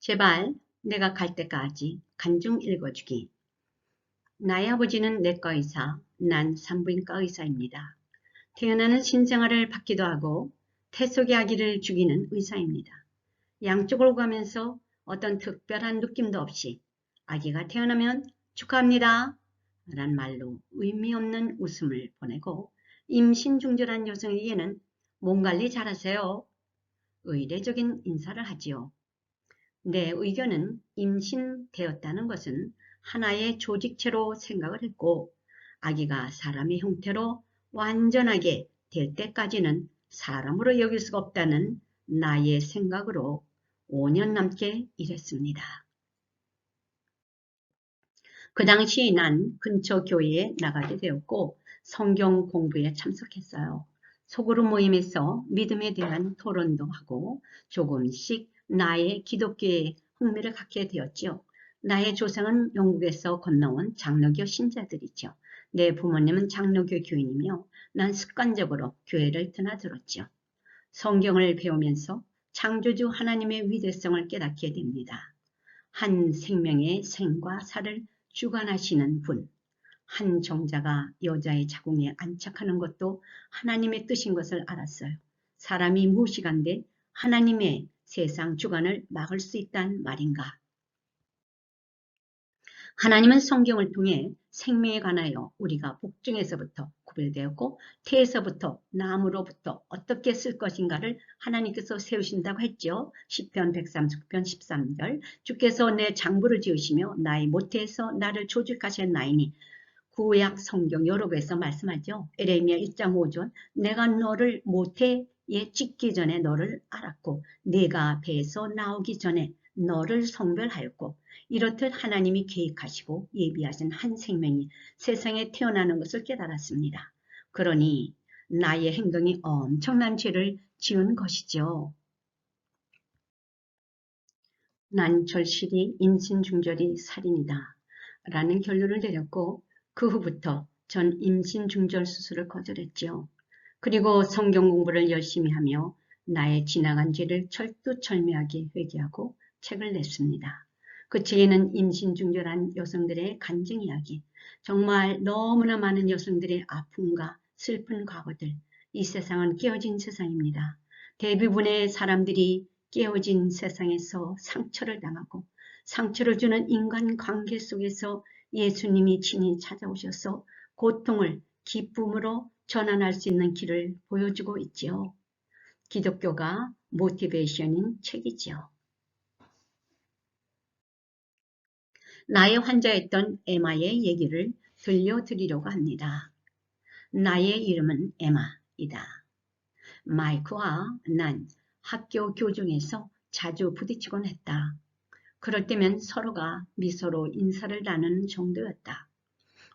제발 내가 갈 때까지 간중 읽어주기. 나의 아버지는 내과 의사, 난 산부인과 의사입니다. 태어나는 신생아를 받기도 하고 태 속의 아기를 죽이는 의사입니다. 양쪽으로 가면서 어떤 특별한 느낌도 없이 아기가 태어나면 축하합니다. 란 말로 의미 없는 웃음을 보내고 임신 중절한 여성에게는 몸 관리 잘하세요. 의례적인 인사를 하지요. 내 의견은 임신되었다는 것은 하나의 조직체로 생각을 했고 아기가 사람의 형태로 완전하게 될 때까지는 사람으로 여길 수가 없다는 나의 생각으로 5년 넘게 일했습니다. 그 당시 난 근처 교회에 나가게 되었고 성경 공부에 참석했어요. 소그룹 모임에서 믿음에 대한 토론도 하고 조금씩 나의 기독교에 흥미를 갖게 되었지요. 나의 조상은 영국에서 건너온 장로교 신자들이죠. 내 부모님은 장로교 교인이며 난 습관적으로 교회를 드나들었죠. 성경을 배우면서 창조주 하나님의 위대성을 깨닫게 됩니다. 한 생명의 생과 사를 주관하시는 분, 한 정자가 여자의 자궁에 안착하는 것도 하나님의 뜻인 것을 알았어요. 사람이 무시간데 하나님의 세상 주관을 막을 수 있단 말인가. 하나님은 성경을 통해 생명에 관하여 우리가 복중에서부터 구별되었고 태에서부터 나무로부터 어떻게 쓸 것인가를 하나님께서 세우신다고 했죠. 10편 139편 13절 주께서 내 장부를 지으시며 나의 모태에서 나를 조직하셨나이니 구약 성경 여러 곳에서 말씀하죠. 에레미야 1장 5절 내가 너를 모태 에 찍기 전에 너를 알았고 네가 배에서 나오기 전에 너를 성별하였고 이렇듯 하나님이 계획하시고 예비하신 한 생명이 세상에 태어나는 것을 깨달았습니다. 그러니 나의 행동이 엄청난 죄를 지은 것이죠. 난 절실히 임신중절이 살인이다 라는 결론을 내렸고 그 후부터 전 임신중절 수술을 거절했죠. 그리고 성경 공부를 열심히 하며 나의 지나간 죄를 철두철미하게 회개하고 책을 냈습니다. 그 책에는 임신중절한 여성들의 간증 이야기, 정말 너무나 많은 여성들의 아픔과 슬픈 과거들, 이 세상은 깨어진 세상입니다. 대부분의 사람들이 깨어진 세상에서 상처를 당하고 상처를 주는 인간관계 속에서 예수님이 친히 찾아오셔서 고통을 기쁨으로 전환할 수 있는 길을 보여주고 있지요. 기독교가 모티베이션인 책이지요. 나의 환자였던 에마의 얘기를 들려드리려고 합니다. 나의 이름은 에마이다. 마이크와 난 학교 교정에서 자주 부딪히곤 했다. 그럴 때면 서로가 미소로 인사를 나누는 정도였다.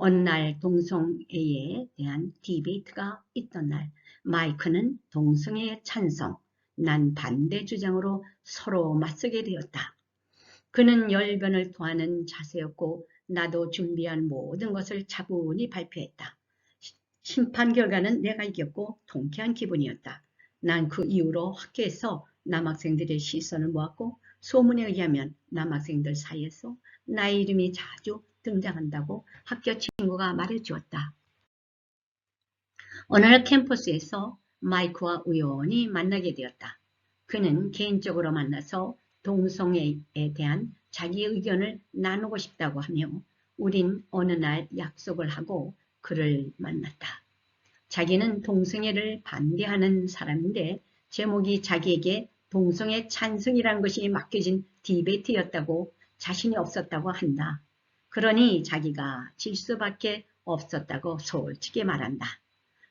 어느 날 동성애에 대한 디베이트가 있던 날 마이크는 동성애의 찬성, 난 반대 주장으로 서로 맞서게 되었다. 그는 열변을 토하는 자세였고 나도 준비한 모든 것을 차분히 발표했다. 심판 결과는 내가 이겼고 통쾌한 기분이었다. 난 그 이후로 학교에서 남학생들의 시선을 모았고 소문에 의하면 남학생들 사이에서 나의 이름이 자주 등장한다고 학교 친구가 말해주었다. 어느 날 캠퍼스에서 마이크와 우연히 만나게 되었다. 그는 개인적으로 만나서 동성애에 대한 자기 의견을 나누고 싶다고 하며 우린 어느 날 약속을 하고 그를 만났다. 자기는 동성애를 반대하는 사람인데 제목이 자기에게 동성애 찬성이란 것이 맡겨진 디베이트였다고 자신이 없었다고 한다. 그러니 자기가 질 수밖에 없었다고 솔직히 말한다.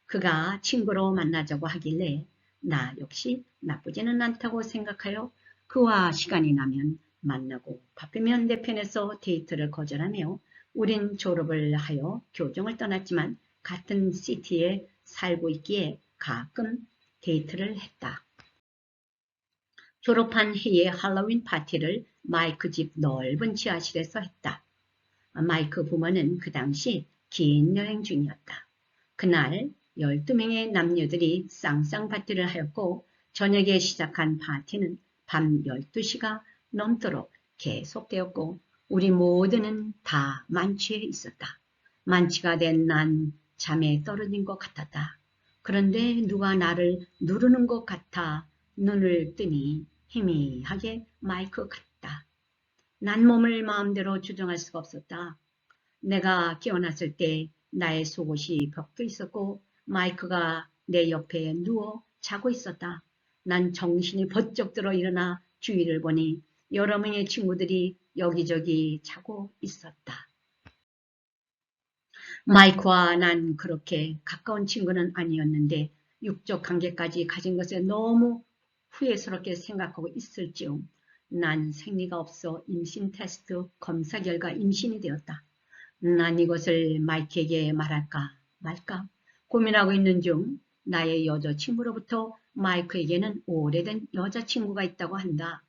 그가 친구로 만나자고 하길래 나 역시 나쁘지는 않다고 생각하여 그와 시간이 나면 만나고 바쁘면 내 편에서 데이트를 거절하며 우린 졸업을 하여 교정을 떠났지만 같은 시티에 살고 있기에 가끔 데이트를 했다. 졸업한 해의 할로윈 파티를 마이크 집 넓은 지하실에서 했다. 마이크 부모는 그 당시 긴 여행 중이었다. 그날 12명의 남녀들이 쌍쌍 파티를 하였고 저녁에 시작한 파티는 밤 12시가 넘도록 계속되었고 우리 모두는 다 만취해 있었다. 만취가 된 난 잠에 떨어진 것 같았다. 그런데 누가 나를 누르는 것 같아 눈을 뜨니 희미하게 마이크 같다. 난 몸을 마음대로 조정할 수가 없었다. 내가 깨어났을 때 나의 속옷이 벗겨 있었고 마이크가 내 옆에 누워 자고 있었다. 난 정신이 번쩍 들어 일어나 주위를 보니 여러 명의 친구들이 여기저기 자고 있었다. 마이크와 난 그렇게 가까운 친구는 아니었는데 육적 관계까지 가진 것에 너무 후회스럽게 생각하고 있을지요. 난 생리가 없어 임신 테스트 검사 결과 임신이 되었다. 난 이것을 마이크에게 말할까 말까 고민하고 있는 중 나의 여자친구로부터 마이크에게는 오래된 여자친구가 있다고 한다.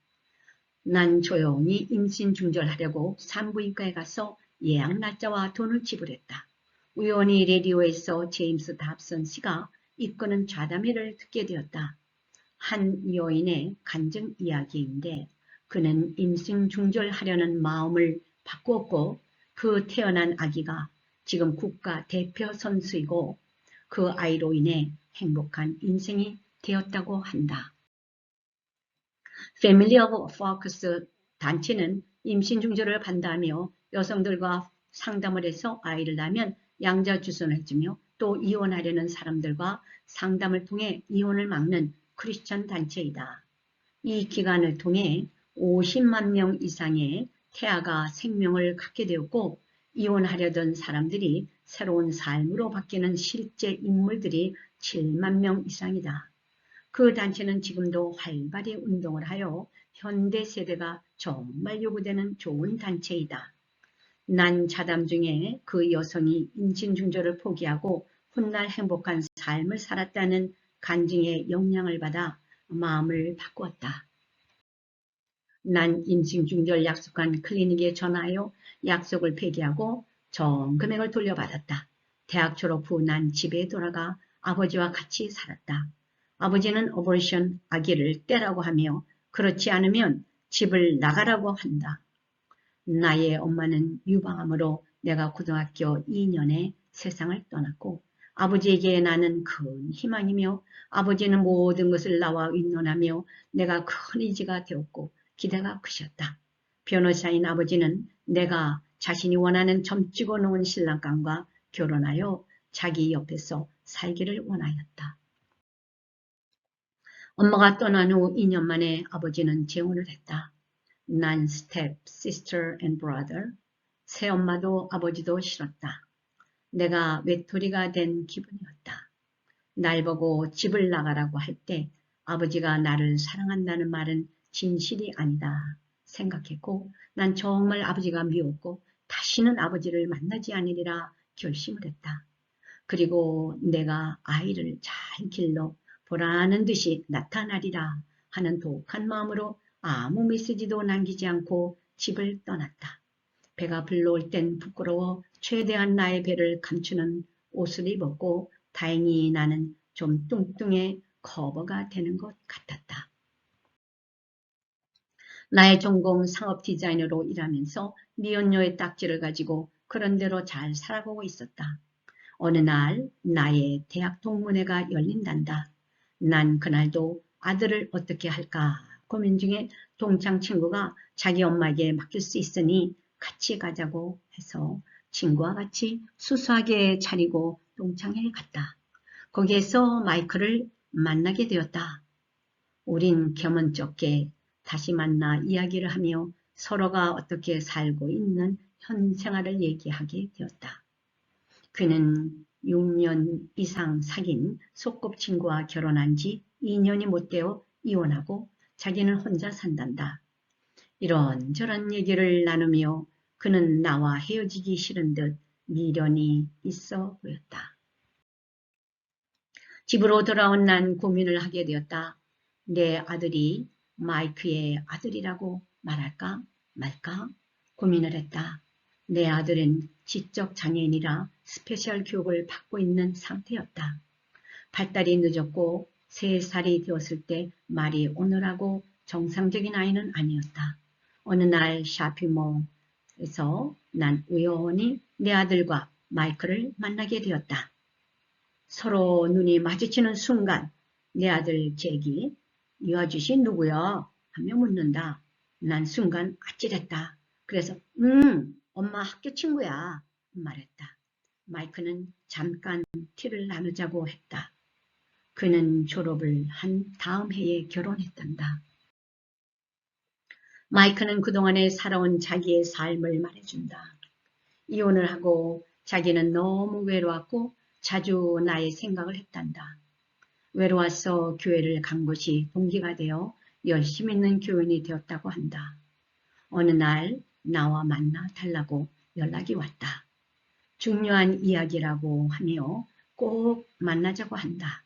난 조용히 임신 중절하려고 산부인과에 가서 예약 날짜와 돈을 지불했다. 우연히 레디오에서 제임스 답선 씨가 이끄는 좌담회를 듣게 되었다. 한 여인의 간증 이야기인데 그는 임신 중절하려는 마음을 바꾸었고 그 태어난 아기가 지금 국가 대표 선수이고 그 아이로 인해 행복한 인생이 되었다고 한다. Family of Focus 단체는 임신 중절을 반대하며 여성들과 상담을 해서 아이를 낳으면 양자 주선을 해주며 또 이혼하려는 사람들과 상담을 통해 이혼을 막는 크리스천 단체이다. 이 기간을 통해 50만 명 이상의 태아가 생명을 갖게 되었고 이혼하려던 사람들이 새로운 삶으로 바뀌는 실제 인물들이 7만 명 이상이다. 그 단체는 지금도 활발히 운동을 하여 현대 세대가 정말 요구되는 좋은 단체이다. 난 자담 중에 그 여성이 임신 중절을 포기하고 훗날 행복한 삶을 살았다는 간증의 영향을 받아 마음을 바꾸었다. 난 임신 중절 약속한 클리닉에 전화하여 약속을 폐기하고 전 금액을 돌려받았다. 대학 졸업 후 난 집에 돌아가 아버지와 같이 살았다. 아버지는 어버션 아기를 떼라고 하며 그렇지 않으면 집을 나가라고 한다. 나의 엄마는 유방암으로 내가 고등학교 2년에 세상을 떠났고 아버지에게 나는 큰 희망이며 아버지는 모든 것을 나와 의논하며 내가 큰 의지가 되었고 기대가 크셨다. 변호사인 아버지는 내가 자신이 원하는 점 찍어 놓은 신랑감과 결혼하여 자기 옆에서 살기를 원하였다. 엄마가 떠난 후 2년 만에 아버지는 재혼을 했다. 난 step sister and brother 새엄마도 아버지도 싫었다. 내가 외톨이가 된 기분이었다. 날 보고 집을 나가라고 할 때 아버지가 나를 사랑한다는 말은 진실이 아니다 생각했고 난 정말 아버지가 미웠고 다시는 아버지를 만나지 않으리라 결심을 했다. 그리고 내가 아이를 잘 길러 보라는 듯이 나타나리라 하는 독한 마음으로 아무 메시지도 남기지 않고 집을 떠났다. 배가 불러올 땐 부끄러워 최대한 나의 배를 감추는 옷을 입었고 다행히 나는 좀 뚱뚱해 커버가 되는 것 같았다. 나의 전공 상업 디자이너로 일하면서 미연녀의 딱지를 가지고 그런대로 잘 살아가고 있었다. 어느 날 나의 대학 동문회가 열린단다. 난 그날도 아들을 어떻게 할까 고민 중에 동창 친구가 자기 엄마에게 맡길 수 있으니 같이 가자고 해서 친구와 같이 수수하게 차리고 동창에 갔다. 거기에서 마이클을 만나게 되었다. 우린 겸언쩍게 다시 만나 이야기를 하며 서로가 어떻게 살고 있는 현 생활을 얘기하게 되었다. 그는 6년 이상 사귄 소꿉친구와 결혼한 지 2년이 못 되어 이혼하고 자기는 혼자 산단다. 이런저런 얘기를 나누며 그는 나와 헤어지기 싫은 듯 미련이 있어 보였다. 집으로 돌아온 난 고민을 하게 되었다. 내 아들이 마이크의 아들이라고 말할까 말까 고민을 했다. 내 아들은 지적 장애인이라 스페셜 교육을 받고 있는 상태였다. 발달이 늦었고 3살이 되었을 때 말이 오늘하고 정상적인 아이는 아니었다. 어느 날 쇼핑몰에서 난 우연히 내 아들과 마이크를 만나게 되었다. 서로 눈이 마주치는 순간 내 아들 잭이 이 아저씨 누구야? 하며 묻는다. 난 순간 아찔했다. 그래서 음 엄마 학교 친구야 말했다. 마이크는 잠깐 티를 나누자고 했다. 그는 졸업을 한 다음 해에 결혼했단다. 마이크는 그동안에 살아온 자기의 삶을 말해준다. 이혼을 하고 자기는 너무 외로웠고 자주 나의 생각을 했단다. 외로워서 교회를 간 것이 동기가 되어 열심히 있는 교인이 되었다고 한다. 어느 날 나와 만나 달라고 연락이 왔다. 중요한 이야기라고 하며 꼭 만나자고 한다.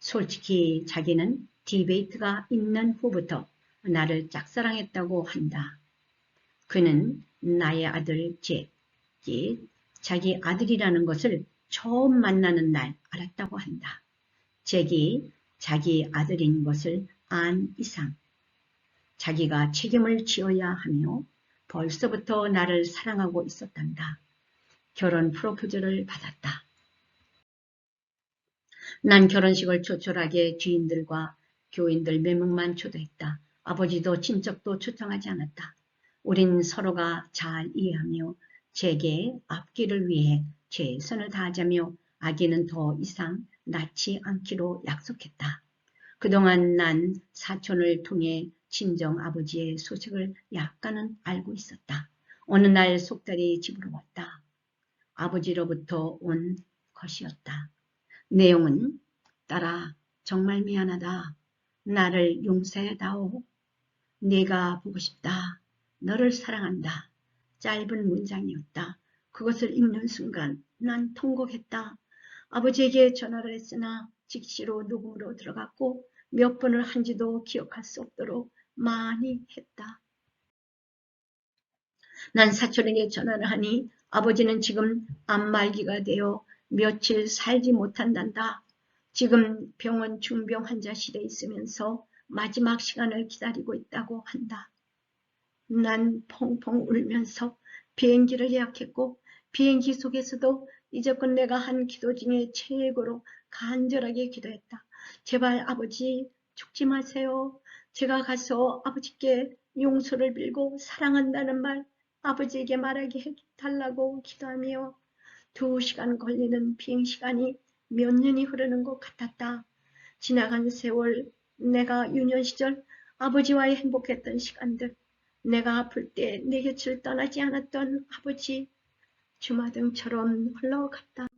솔직히 자기는 디베이트가 있는 후부터 나를 짝사랑했다고 한다. 그는 나의 아들 잭이 자기 아들이라는 것을 처음 만나는 날 알았다고 한다. 잭이 자기 아들인 것을 안 이상 자기가 책임을 지어야 하며 벌써부터 나를 사랑하고 있었단다. 결혼 프로포즈를 받았다. 난 결혼식을 조촐하게 주인들과 교인들 몇 명만 초대했다. 아버지도 친척도 초청하지 않았다. 우린 서로가 잘 이해하며 제게 앞길을 위해 최선을 다하자며 아기는 더 이상 낳지 않기로 약속했다. 그동안 난 사촌을 통해 친정 아버지의 소식을 약간은 알고 있었다. 어느 날 속달이 집으로 왔다. 아버지로부터 온 것이었다. 내용은 딸아 정말 미안하다. 나를 용서해다오. 네가 보고 싶다. 너를 사랑한다. 짧은 문장이었다. 그것을 읽는 순간 난 통곡했다. 아버지에게 전화를 했으나 직시로 녹음으로 들어갔고 몇 번을 한지도 기억할 수 없도록 많이 했다. 난 사촌에게 전화를 하니 아버지는 지금 암말기가 되어 며칠 살지 못한단다. 지금 병원 중병 환자실에 있으면서 마지막 시간을 기다리고 있다고 한다. 난 펑펑 울면서 비행기를 예약했고 비행기 속에서도 이제껏 내가 한 기도 중에 최고로 간절하게 기도했다. 제발 아버지 죽지 마세요. 제가 가서 아버지께 용서를 빌고 사랑한다는 말 아버지에게 말하게 해달라고 기도하며 두 시간 걸리는 비행시간이 몇 년이 흐르는 것 같았다. 지나간 세월 내가 유년 시절 아버지와의 행복했던 시간들 내가 아플 때 내 곁을 떠나지 않았던 아버지 주마등처럼 흘러갔다.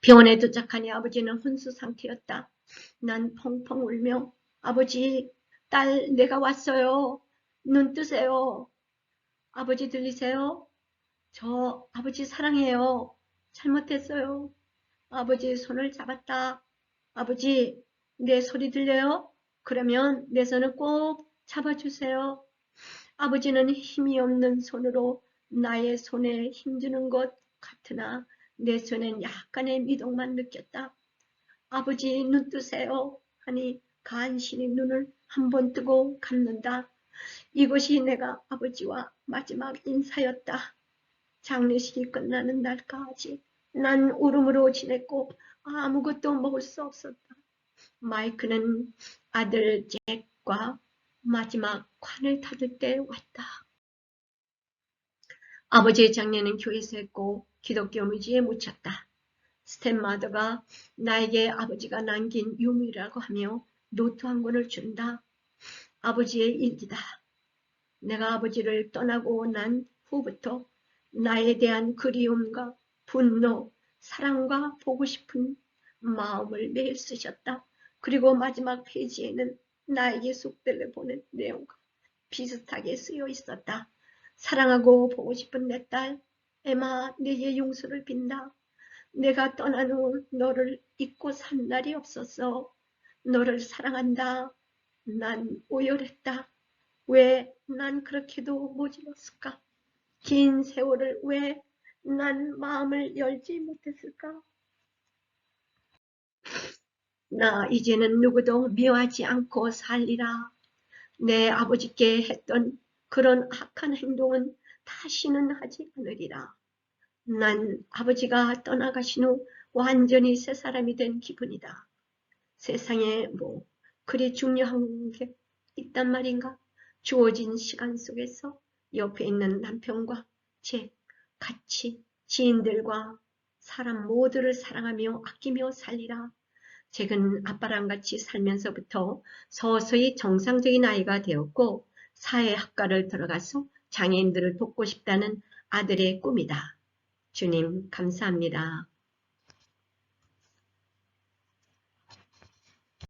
병원에 도착하니 아버지는 혼수 상태였다. 난 펑펑 울며 아버지 딸 내가 왔어요. 눈 뜨세요. 아버지 들리세요? 저 아버지 사랑해요. 잘못했어요. 아버지 손을 잡았다. 아버지 내 소리 들려요? 그러면 내 손을 꼭 잡아주세요. 아버지는 힘이 없는 손으로 나의 손에 힘주는 것 같으나 내 손엔 약간의 미동만 느꼈다. 아버지 눈 뜨세요 하니 간신히 눈을 한 번 뜨고 감는다. 이것이 내가 아버지와 마지막 인사였다. 장례식이 끝나는 날까지 난 울음으로 지냈고 아무것도 먹을 수 없었다. 마이크는 아들 잭과 마지막 관을 닫을 때 왔다. 아버지의 장례는 교회에서 했고 기독교 묘지에 묻혔다. 스탠마더가 나에게 아버지가 남긴 유물이라고 하며 노트 한 권을 준다. 아버지의 일기다. 내가 아버지를 떠나고 난 후부터 나에 대한 그리움과 분노, 사랑과 보고 싶은 마음을 매일 쓰셨다. 그리고 마지막 페이지에는 나에게 속들려 보낸 내용과 비슷하게 쓰여 있었다. 사랑하고 보고 싶은 내 딸, 에마 내게 용서를 빈다. 내가 떠난 후 너를 잊고 산 날이 없었어. 너를 사랑한다. 난 오열했다. 왜 난 그렇게도 모질었을까? 긴 세월을 왜 난 마음을 열지 못했을까? 나 이제는 누구도 미워하지 않고 살리라. 내 아버지께 했던 그런 악한 행동은 다시는 하지 않으리라. 난 아버지가 떠나가신 후 완전히 새 사람이 된 기분이다. 세상에 뭐 그리 중요한 게 있단 말인가? 주어진 시간 속에서 옆에 있는 남편과 제 같이 지인들과 사람 모두를 사랑하며 아끼며 살리라. 잭은 아빠랑 같이 살면서부터 서서히 정상적인 아이가 되었고 사회학과를 들어가서 장애인들을 돕고 싶다는 아들의 꿈이다. 주님 감사합니다.